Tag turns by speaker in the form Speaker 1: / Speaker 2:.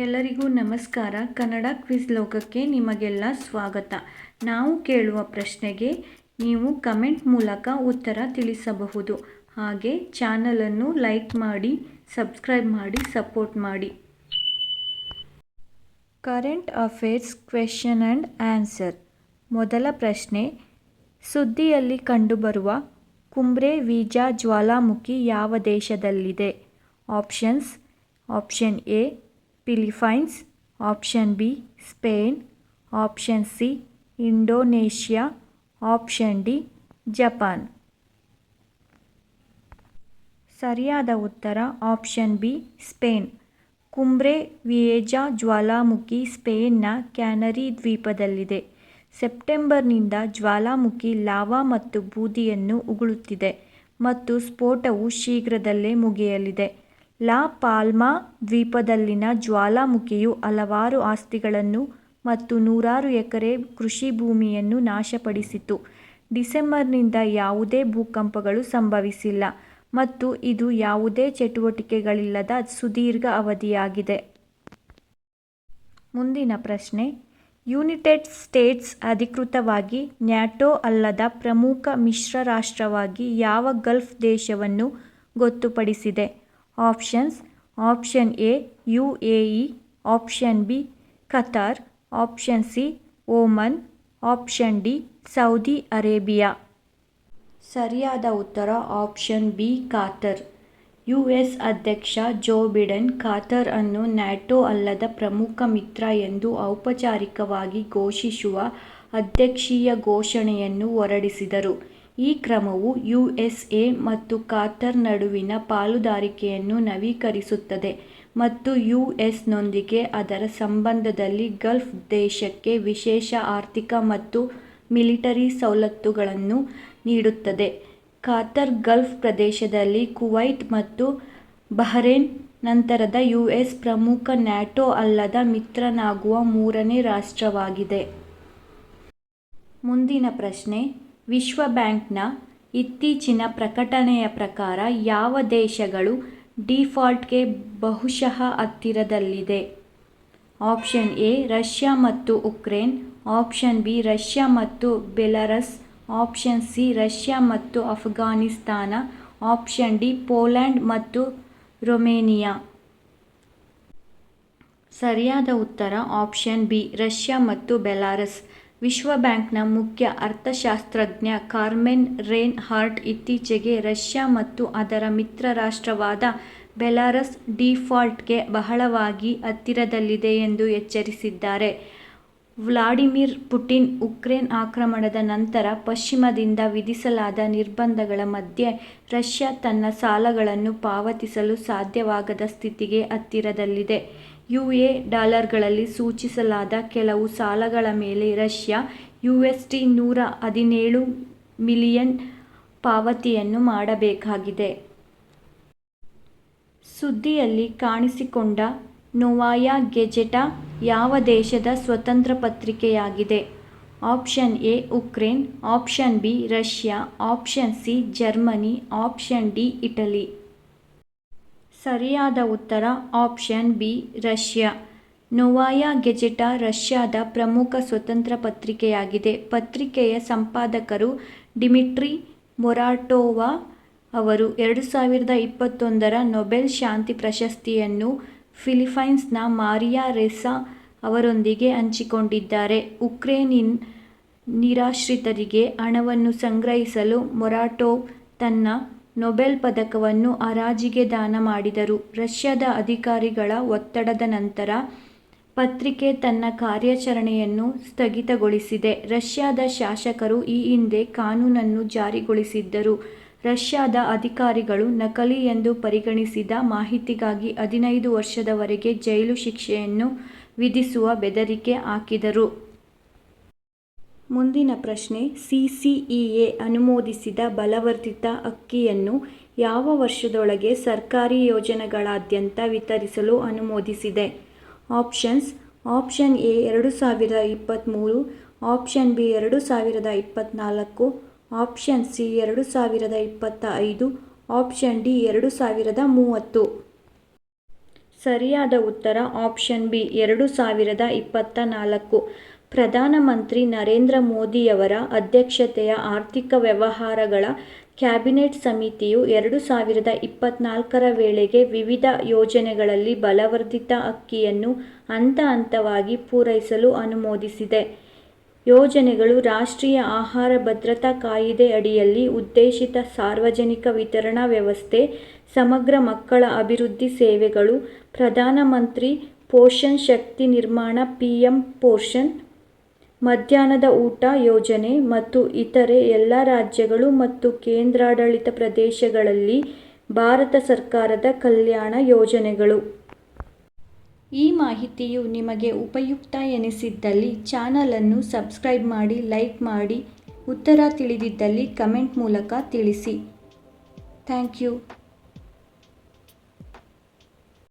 Speaker 1: ಎಲ್ಲರಿಗೂ ನಮಸ್ಕಾರ. ಕನ್ನಡ ಕ್ವಿಜ್ ಲೋಕಕ್ಕೆ ನಿಮಗೆಲ್ಲ ಸ್ವಾಗತ. ನಾವು ಕೇಳುವ ಪ್ರಶ್ನೆಗೆ ನೀವು ಕಮೆಂಟ್ ಮೂಲಕ ಉತ್ತರ ತಿಳಿಸಬಹುದು. ಹಾಗೆ ಚಾನಲನ್ನು ಲೈಕ್ ಮಾಡಿ, ಸಬ್ಸ್ಕ್ರೈಬ್ ಮಾಡಿ, ಸಪೋರ್ಟ್ ಮಾಡಿ. Current affairs question and answer. ಮೊದಲ ಪ್ರಶ್ನೆ, ಸುದ್ದಿಯಲ್ಲಿ ಕಂಡುಬರುವ ಕುಂಬ್ರೆ ವೀಜಾ ಜ್ವಾಲಾಮುಖಿ ಯಾವ ದೇಶದಲ್ಲಿದೆ? Options, option A Philippines option B Spain option C Indonesia option D Japan ಸರಿಯಾದ ಉತ್ತರ option B Spain Cumbre Vieja ಜ್ವಾಲಾಮುಖಿ ಸ್ಪೇನ್ನ ಕ್ಯಾನರಿ ದ್ವೀಪದಲ್ಲಿದೆ. ಸೆಪ್ಟೆಂಬರ್ನಿಂದ ಜ್ವಾಲಾಮುಖಿ ಲಾವಾ ಮತ್ತು ಬೂದಿಯನ್ನು ಉಗುಳುತ್ತಿದೆ ಮತ್ತು ಸ್ಫೋಟವು ಶೀಘ್ರದಲ್ಲೇ ಮುಗಿಯಲಿದೆ. ಲಾ ಪಾಲ್ಮಾ ದ್ವೀಪದಲ್ಲಿನ ಜ್ವಾಲಾಮುಖಿಯು ಹಲವಾರು ಆಸ್ತಿಗಳನ್ನು ಮತ್ತು ನೂರಾರು ಎಕರೆ ಕೃಷಿ ಭೂಮಿಯನ್ನು ನಾಶಪಡಿಸಿತು. ಡಿಸೆಂಬರ್ನಿಂದ ಯಾವುದೇ ಭೂಕಂಪಗಳು ಸಂಭವಿಸಿಲ್ಲ ಮತ್ತು ಇದು ಯಾವುದೇ ಚಟುವಟಿಕೆಗಳಿಲ್ಲದ ಸುದೀರ್ಘ ಅವಧಿಯಾಗಿದೆ. ಮುಂದಿನ ಪ್ರಶ್ನೆ, ಯುನೈಟೆಡ್ ಸ್ಟೇಟ್ಸ್ ಅಧಿಕೃತವಾಗಿ ನ್ಯಾಟೋ ಅಲ್ಲದ ಪ್ರಮುಖ ಮಿಶ್ರ ರಾಷ್ಟ್ರವಾಗಿ ಯಾವ ಗಲ್ಫ್ ದೇಶವನ್ನು ಗೊತ್ತುಪಡಿಸಿದೆ? Options option A U A E option B Qatar option C Oman option D Saudi Arabia ಸರಿಯಾದ ಉತ್ತರ option B Qatar U S ಅಧ್ಯಕ್ಷ ಜೋ ಬಿಡನ್ ಖಾತರ್ ಅನ್ನು ನ್ಯಾಟೋ ಅಲ್ಲದ ಪ್ರಮುಖ ಮಿತ್ರ ಎಂದು ಔಪಚಾರಿಕವಾಗಿ ಘೋಷಿಸುವ ಅಧ್ಯಕ್ಷೀಯ ಘೋಷಣೆಯನ್ನು ಹೊರಡಿಸಿದರು. ಈ ಕ್ರಮವು ಯು ಎಸ್ ಎ ಮತ್ತು ಕಾತರ್ ನಡುವಿನ ಪಾಲುದಾರಿಕೆಯನ್ನು ನವೀಕರಿಸುತ್ತದೆ ಮತ್ತು ಯು ಎಸ್ನೊಂದಿಗೆ ಅದರ ಸಂಬಂಧದಲ್ಲಿ ಗಲ್ಫ್ ದೇಶಕ್ಕೆ ವಿಶೇಷ ಆರ್ಥಿಕ ಮತ್ತು ಮಿಲಿಟರಿ ಸವಲತ್ತುಗಳನ್ನು ನೀಡುತ್ತದೆ. ಖಾತರ್ ಗಲ್ಫ್ ಪ್ರದೇಶದಲ್ಲಿ ಕುವೈಟ್ ಮತ್ತು ಬಹರೇನ್ ನಂತರದ ಯು ಎಸ್ ಪ್ರಮುಖ ನ್ಯಾಟೋ ಅಲ್ಲದ ಮಿತ್ರನಾಗುವ ಮೂರನೇ ರಾಷ್ಟ್ರವಾಗಿದೆ. ಮುಂದಿನ ಪ್ರಶ್ನೆ ವಿಶ್ವ ಬ್ಯಾಂಕ್ನ ಇತ್ತೀಚಿನ ಪ್ರಕಟಣೆಯ ಪ್ರಕಾರ ಯಾವ ದೇಶಗಳು ಡೀಫಾಲ್ಟ್ಗೆ ಬಹುಶಃ ಹತ್ತಿರದಲ್ಲಿದೆ? ಆಪ್ಷನ್ ಎ, ರಷ್ಯಾ ಮತ್ತು ಉಕ್ರೇನ್. ಆಪ್ಷನ್ ಬಿ, ರಷ್ಯಾ ಮತ್ತು ಬೆಲರಸ್. ಆಪ್ಷನ್ ಸಿ, ರಷ್ಯಾ ಮತ್ತು ಅಫ್ಘಾನಿಸ್ತಾನ. ಆಪ್ಷನ್ ಡಿ ಪೋಲ್ಯಾಂಡ್ ಮತ್ತು ರೊಮೇನಿಯಾ. ಸರಿಯಾದ ಉತ್ತರ ಆಪ್ಷನ್ ಬಿ, ರಷ್ಯಾ ಮತ್ತು ಬೆಲಾರಸ್. ವಿಶ್ವ ಬ್ಯಾಂಕ್ನ ಮುಖ್ಯ ಅರ್ಥಶಾಸ್ತ್ರಜ್ಞ ಕಾರ್ಮೆನ್ ರೇನ್ ಹಾರ್ಟ್ ಇತ್ತೀಚೆಗೆ ರಷ್ಯಾ ಮತ್ತು ಅದರ ಮಿತ್ರ ರಾಷ್ಟ್ರವಾದ ಬೆಲಾರಸ್ ಡಿಫಾಲ್ಟ್ಗೆ ಬಹಳವಾಗಿ ಹತ್ತಿರದಲ್ಲಿದೆ ಎಂದು ಎಚ್ಚರಿಸಿದ್ದಾರೆ. ವ್ಲಾಡಿಮಿರ್ ಪುಟಿನ್ ಉಕ್ರೇನ್ ಆಕ್ರಮಣದ ನಂತರ ಪಶ್ಚಿಮದಿಂದ ವಿಧಿಸಲಾದ ನಿರ್ಬಂಧಗಳ ಮಧ್ಯೆ ರಷ್ಯಾ ತನ್ನ ಸಾಲಗಳನ್ನು ಪಾವತಿಸಲು ಸಾಧ್ಯವಾಗದ ಸ್ಥಿತಿಗೆ ಹತ್ತಿರದಲ್ಲಿದೆ. ಯು ಎ ಡಾಲರ್ಗಳಲ್ಲಿ ಸೂಚಿಸಲಾದ ಕೆಲವು ಸಾಲಗಳ ಮೇಲೆ ರಷ್ಯಾ ಯು.ಎಸ್.ಟಿ ನೂರ ಹದಿನೇಳು ಮಿಲಿಯನ್ ಪಾವತಿಯನ್ನು ಮಾಡಬೇಕಾಗಿದೆ. ಸುದ್ದಿಯಲ್ಲಿ ಕಾಣಿಸಿಕೊಂಡ ನೊವಾಯಾ ಗೆಜೆಟಾ ಯಾವ ದೇಶದ ಸ್ವತಂತ್ರ ಪತ್ರಿಕೆಯಾಗಿದೆ? Option A Ukraine, option B Russia, option C Germany, option D Italy. ಸರಿಯಾದ ಉತ್ತರ option B, Russia. Novaya Gazeta ರಷ್ಯಾದ ಪ್ರಮುಖ ಸ್ವತಂತ್ರ ಪತ್ರಿಕೆಯಾಗಿದೆ. ಪತ್ರಿಕೆಯ ಸಂಪಾದಕರು ಡಿಮಿಟ್ರಿ ಮೊರಾಟೋವಾ ಅವರು ಎರಡು ಸಾವಿರದ ಇಪ್ಪತ್ತೊಂದರ ನೊಬೆಲ್ ಶಾಂತಿ ಪ್ರಶಸ್ತಿಯನ್ನು ಫಿಲಿಪೈನ್ಸ್ನ ಮಾರಿಯಾ ರೆಸಾ ಅವರೊಂದಿಗೆ ಹಂಚಿಕೊಂಡಿದ್ದಾರೆ. ಉಕ್ರೇನಿನ್ ನಿರಾಶ್ರಿತರಿಗೆ ಹಣವನ್ನು ಸಂಗ್ರಹಿಸಲು ಮೊರಾಟೋವ್ ತನ್ನ ನೊಬೆಲ್ ಪದಕವನ್ನು ಹರಾಜಿಗೆ ದಾನ ಮಾಡಿದರು. ರಷ್ಯಾದ ಅಧಿಕಾರಿಗಳ ಒತ್ತಡದ ನಂತರ ಪತ್ರಿಕೆ ತನ್ನ ಕಾರ್ಯಾಚರಣೆಯನ್ನು ಸ್ಥಗಿತಗೊಳಿಸಿದೆ. ರಷ್ಯಾದ ಶಾಸಕರು ಈ ಹಿಂದೆ ಕಾನೂನನ್ನು ಜಾರಿಗೊಳಿಸಿದ್ದರು. ರಷ್ಯಾದ ಅಧಿಕಾರಿಗಳು ನಕಲಿ ಎಂದು ಪರಿಗಣಿಸಿದ ಮಾಹಿತಿಗಾಗಿ ಹದಿನೈದು ವರ್ಷದವರೆಗೆ ಜೈಲು ಶಿಕ್ಷೆಯನ್ನು ವಿಧಿಸುವ ಬೆದರಿಕೆ ಹಾಕಿದರು. ಮುಂದಿನ ಪ್ರಶ್ನೆ, ಸಿಸಿಇಎ ಅನುಮೋದಿಸಿದ ಬಲವರ್ಧಿತ ಅಕ್ಕಿಯನ್ನು ಯಾವ ವರ್ಷದೊಳಗೆ ಸರ್ಕಾರಿ ಯೋಜನೆಗಳಾದ್ಯಂತ ವಿತರಿಸಲು ಅನುಮೋದಿಸಿದೆ? ಆಪ್ಷನ್ಸ್, ಆಪ್ಷನ್ ಎ ಎರಡು ಸಾವಿರದ ಇಪ್ಪತ್ತ್ಮೂರು ಆಪ್ಷನ್ ಬಿ ಎರಡು ಸಾವಿರದ ಇಪ್ಪತ್ತ್ನಾಲ್ಕು ಆಪ್ಷನ್ ಸಿ ಎರಡು ಸಾವಿರದ ಇಪ್ಪತ್ತ ಐದು ಆಪ್ಷನ್ ಡಿ ಎರಡು ಸಾವಿರದ ಮೂವತ್ತು. ಸರಿಯಾದ ಉತ್ತರ ಆಪ್ಷನ್ ಬಿ ಎರಡು ಸಾವಿರದ ಇಪ್ಪತ್ತ ನಾಲ್ಕು ಪ್ರಧಾನಮಂತ್ರಿ ನರೇಂದ್ರ ಮೋದಿಯವರ ಅಧ್ಯಕ್ಷತೆಯ ಆರ್ಥಿಕ ವ್ಯವಹಾರಗಳ ಕ್ಯಾಬಿನೆಟ್ ಸಮಿತಿಯು ಎರಡು ಸಾವಿರದ ಇಪ್ಪತ್ನಾಲ್ಕರ ವೇಳೆಗೆ ವಿವಿಧ ಯೋಜನೆಗಳಲ್ಲಿ ಬಲವರ್ಧಿತ ಅಕ್ಕಿಯನ್ನು ಹಂತ ಹಂತವಾಗಿ ಪೂರೈಸಲು ಅನುಮೋದಿಸಿದೆ. ಯೋಜನೆಗಳು ರಾಷ್ಟ್ರೀಯ ಆಹಾರ ಭದ್ರತಾ ಕಾಯಿದೆ ಅಡಿಯಲ್ಲಿ ಉದ್ದೇಶಿತ ಸಾರ್ವಜನಿಕ ವಿತರಣಾ ವ್ಯವಸ್ಥೆ, ಸಮಗ್ರ ಮಕ್ಕಳ ಅಭಿವೃದ್ಧಿ ಸೇವೆಗಳು, ಪ್ರಧಾನಮಂತ್ರಿ ಪೋಷಣ್ ಶಕ್ತಿ ನಿರ್ಮಾಣ ಪಿಎಂ ಪೋಷಣ್, ಮಧ್ಯಾಹ್ನದ ಊಟ ಯೋಜನೆ ಮತ್ತು ಇತರೆ ಎಲ್ಲ ರಾಜ್ಯಗಳು ಮತ್ತು ಕೇಂದ್ರಾಡಳಿತ ಪ್ರದೇಶಗಳಲ್ಲಿ ಭಾರತ ಸರ್ಕಾರದ ಕಲ್ಯಾಣ ಯೋಜನೆಗಳು. ಈ ಮಾಹಿತಿಯು ನಿಮಗೆ ಉಪಯುಕ್ತ ಎನಿಸಿದ್ದಲ್ಲಿ ಚಾನಲನ್ನು ಸಬ್ಸ್ಕ್ರೈಬ್ ಮಾಡಿ, ಲೈಕ್ ಮಾಡಿ, ಉತ್ತರ ತಿಳಿದಿದ್ದಲ್ಲಿ ಕಮೆಂಟ್ ಮೂಲಕ ತಿಳಿಸಿ. Thank you